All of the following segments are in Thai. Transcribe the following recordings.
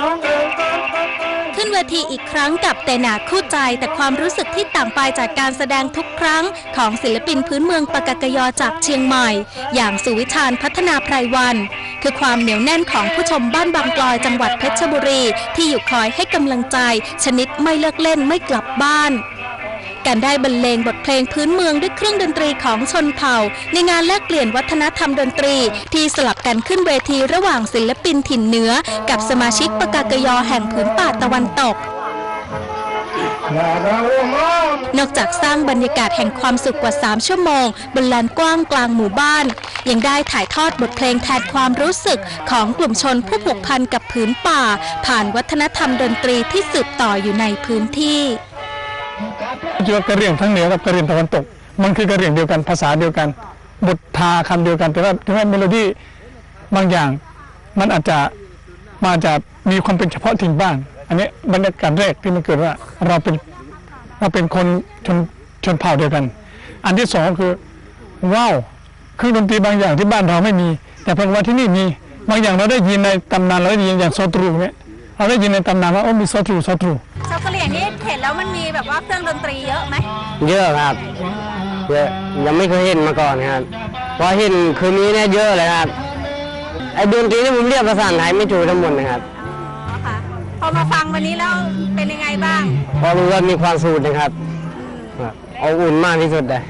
น้องเอ๋ยขึ้นเวทีอีกครั้งกับเตนาคู่ใจแต่ความรู้สึกที่ต่างไปจากการแสดงทุกครั้ง ของศิลปินพื้นเมืองปากากยอจากเชียงใหม่ อย่างสุวิชานพัฒนาไพรวัน คือความเหนียวแน่นของผู้ชมบ้านบางกลอยจังหวัดเพชรบุรี ที่อยู่คอยให้กำลังใจ ชนิดไม่เลิกเล่นไม่กลับบ้าน การได้บรรเลงบทเพลงพื้นเมืองด้วยเครื่องดนตรีของชนเผ่า ในงานแลกเปลี่ยนวัฒนธรรมดนตรี ที่สลับกันขึ้นเวทีระหว่างศิลปินถิ่นเหนือ กับสมาชิกปากากยอแห่งผืนป่าตะวันตกนอกจากสร้างบรรยากาศแห่งความสุขกว่า 3 ชั่วโมง บนลานกว้างกลางหมู่บ้าน ยังได้ถ่ายทอดบทเพลงแทนความรู้สึกของกลุ่มชนผู้ผูกพันกับผืนป่า ผ่านวัฒนธรรมดนตรีที่สืบต่ออยู่ในพื้นที่ คิดว่ากะเรียงทั้งเหนือกับกะเรียงตะวันตก มันคือกะเรียงเดียวกันภาษาเดียวกัน บททาคำเดียวกัน แต่ว่าแต่ว่าเมโลดี้บางอย่าง มันอาจจะมาจะมีความเป็นเฉพาะถิ่นบ้าง อันนี้บรรยากาศแรกที่มันเกิดว่าเราเป็นเราเป็นคนชนชนเผ่าเดียวกัน อันที่สองคือว้าวเครื่องดนตรีบางอย่างที่บ้านเราไม่มี แต่เพิ่งว่าที่นี่มีบางอย่างเราได้ยินในตำนานเราได้ยินอย่างโซตรูเนี่ยเราได้ยินในตำนานว่าโอ้มีโซตรูโซตรู กะเหรี่ยงนี่เห็นแล้วมันมีแบบว่าเครื่องดนตรีเยอะไหมเยอะครับเยอะยังไม่เคยเห็นมาก่อนครับพอเห็นคืนนี้เนี่ยเยอะเลยครับไอ้ดนตรีนี่ผมเรียกภาษาไทยไม่ถูกทั้งหมดนะครับอ๋อค่ะพอมาฟังวันนี้แล้วเป็นยังไงบ้างเพราะรู้ว่ามีความสูตรนะครับครับเอาอุ่นมากที่สุดเลย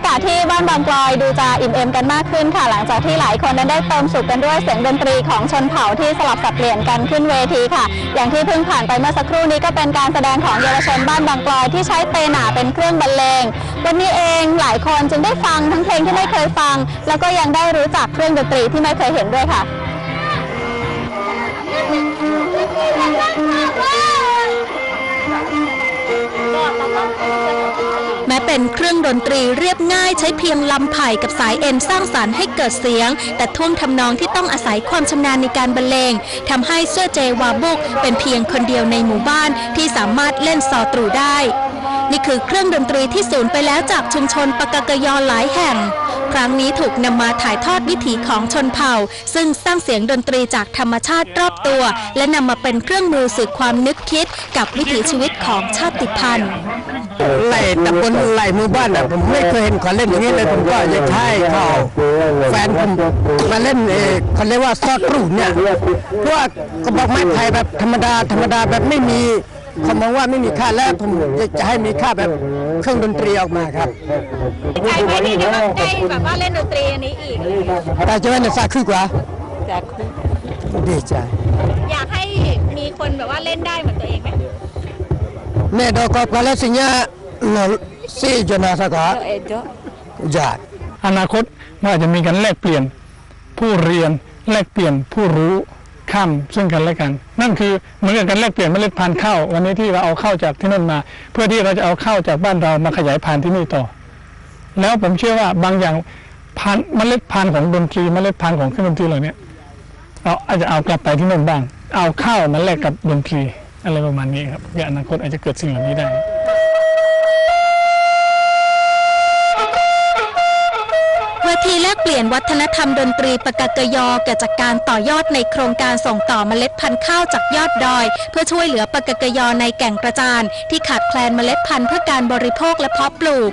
ากาศที่บ้านบางกลอยดูจะอิ่มเอมกันมากขึ้นค่ะ หลังจากที่หลายคนนั้นได้เติมสุขกันด้วยเสียงดนตรีของชนเผ่าที่สลับสับเปลี่ยนกันขึ้นเวทีค่ะ อย่างที่เพิ่งผ่านไปเมื่อสักครู่นี้ก็เป็นการแสดงของเยาวชนบ้านบางกลอยที่ใช้เปหนาเป็นเครื่องบรรเลงวันนี้เองหลายคนจึงได้ฟังทั้งเพลงที่ไม่เคยฟัง แล้วก็ยังได้รู้จักเครื่องดนตรีที่ไม่เคยเห็นด้วยค่ะ แม้เป็นเครื่องดนตรีเรียบง่ายใช้เพียงลำไผ่กับสายเอ็นสร้างสารรค์ให้เกิดเสียง แต่ท่วงทำนองที่ต้องอาศัยความชำนาญในการบรรเลงทำให้เสื้อเจวาบุกเป็นเพียงคนเดียวในหมู่บ้านที่สามารถเล่นซอตรูได้ นี่คือเครื่องดนตรีที่สูญไปแล้วจากชุมชนปากากยอหลายแห่ง ครั้งนี้ถูกนำมาถ่ายทอดวิถีของชนเผ่า ซึ่งสร้างเสียงดนตรีจากธรรมชาติรอบตัว และนำมาเป็นเครื่องมือสื่อความนึกคิดกับวิถีชีวิตของชาติพันธุ์ไหลตำบลไหลหมู่บ้านอะผมไม่เคยเห็นเขาเล่นอย่างนี้เลยผมก็จะใช่เขาแฟนผมมาเล่นเอเขาเรียกว่าซอดรูเนี่ยเพราะว่ากระบอกไม้ไผ่แบบธรรมดาธรรมดาแบบไม่มี เขามองว่าไม่มีค่าแล้วผมจะให้มีค่าแบบเครื่องดนตรีออกมาครับใจไหมที่ได้มาได้แบบว่าเล่นดนตรีอันนี้อีกแต่จะเป็นซาคือกว่าดีใจอยากให้มีคนแบบว่าเล่นได้เหมือนตัวเองไหมแม่ดอกก็แล้วสิเนี่ยเราสี่จนาสกาจาอนาคตมันอาจจะมีการแลกเปลี่ยนผู้เรียนแลกเปลี่ยนผู้รู้ข้ามซึ่งกันและกัน นั่นคือเหมือนกับการแลกเปลี่ยนเมล็ดพันธุ์ข้าววันนี้ที่เราเอาเข้าวจากที่นั่นมา เพื่อที่เราจะเอาเข้าวจากบ้านเรามาขยายพันธุ์ที่นี่ต่อ แล้วผมเชื่อว่าบางอย่างพันธุ์เมล็ดพันธุ์ของดนตรีเมล็ดพันธุ์ของเครื่องดนตรีเหล่านี้เราอาจจะเอากลับไปที่นั่นบ้าง เอาข้าวมาแลกกับดนตรีอะไรประมาณนี้ครับในอนาคตอาจจะเกิดสิ่งเหล่านี้ได้ ทีแลกเปลี่ยนวัฒนธรรมดนตรีปากกยอเกิดจากการต่อยอดในโครงการส่งต่อเมล็ดพันธุ์ข้าวจากยอดดอย เพื่อช่วยเหลือปากกยอในแก่งกระจานที่ขาดแคลนเมล็ดพันธุ์เพื่อการบริโภคและเพาะปลูก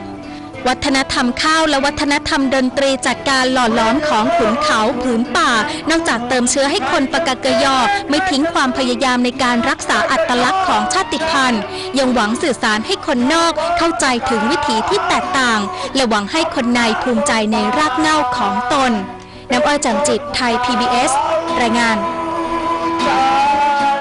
วัฒนธรรมข้าวและวัฒนธรรมดนตรีจากการหล่อหลอมของขุนเขาผืนป่า นอกจากเติมเชื้อให้คนปากากยอ ไม่ทิ้งความพยายามในการรักษาอัตลักษณ์ของชาติพันธุ์ ยังหวังสื่อสารให้คนนอกเข้าใจถึงวิถีที่แตกต่าง และหวังให้คนในภูมิใจในรากเหง้าของตน น้ำอ้อยแจำจิตไทย PBS รายงาน